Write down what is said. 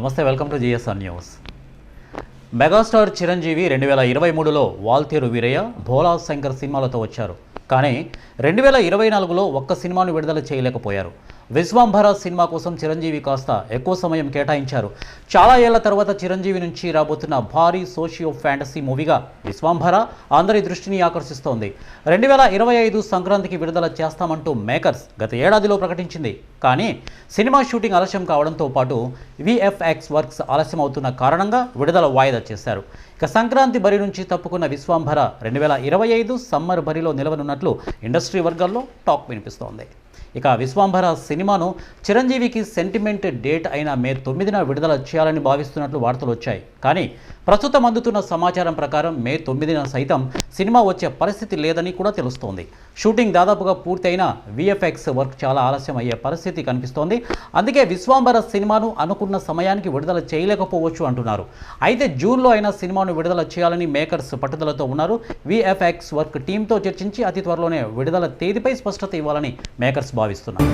నమస్తే welcome to GSR news. Megastar Chiranjeevi రెండు వేల ఇరవై మూడులో వాల్తేరు వీరయ్య భోలా శంకర్ సినిమాలతో వచ్చారు. కానీ రెండు వేల ఇరవై నాలుగులో ఒక్క సినిమాను విడుదల చేయలేకపోయారు. విశ్వాంభర సినిమా కోసం చిరంజీవి కాస్త ఎక్కువ సమయం కేటాయించారు. చాలా ఏళ్ళ తర్వాత చిరంజీవి నుంచి రాబోతున్న భారీ సోషియో ఫ్యాంటసీ మూవీగా విశ్వాంభర అందరి దృష్టిని ఆకర్షిస్తోంది. రెండు వేల ఇరవై ఐదు సంక్రాంతికి విడుదల చేస్తామంటూ మేకర్స్ గత ఏడాదిలో ప్రకటించింది. కానీ సినిమా షూటింగ్ ఆలస్యం కావడంతో పాటు విఎఫ్ఎక్స్ వర్క్స్ ఆలస్యం అవుతున్న కారణంగా విడుదల వాయిదా చేశారు. ఇక సంక్రాంతి బరి నుంచి తప్పుకున్న విశ్వాంభర రెండు వేల ఇరవై ఐదు సమ్మర్ బరిలో నిలవనున్నట్లు ఇండస్ట్రీ వర్గాల్లో టాక్ వినిపిస్తోంది. ఇక విశ్వాంభర సినిమాను చిరంజీవికి సెంటిమెంట్ డేట్ అయిన మే తొమ్మిదిన విడుదల చేయాలని భావిస్తున్నట్లు వార్తలు వచ్చాయి. కానీ ప్రస్తుతం అందుతున్న సమాచారం ప్రకారం మే తొమ్మిదిన సైతం సినిమా వచ్చే పరిస్థితి లేదని కూడా తెలుస్తోంది. షూటింగ్ దాదాపుగా పూర్తయిన విఎఫ్ఎక్స్ వర్క్ చాలా ఆలస్యం అయ్యే పరిస్థితి కనిపిస్తోంది. అందుకే విశ్వాంబర సినిమాను అనుకున్న సమయానికి విడుదల చేయలేకపోవచ్చు అంటున్నారు. అయితే జూన్లో అయినా సినిమాను విడుదల చేయాలని మేకర్స్ పట్టుదలతో ఉన్నారు. విఎఫ్ఎక్స్ వర్క్ టీంతో చర్చించి అతి త్వరలోనే విడుదల తేదీపై స్పష్టత ఇవ్వాలని మేకర్స్ భావిస్తున్నాను.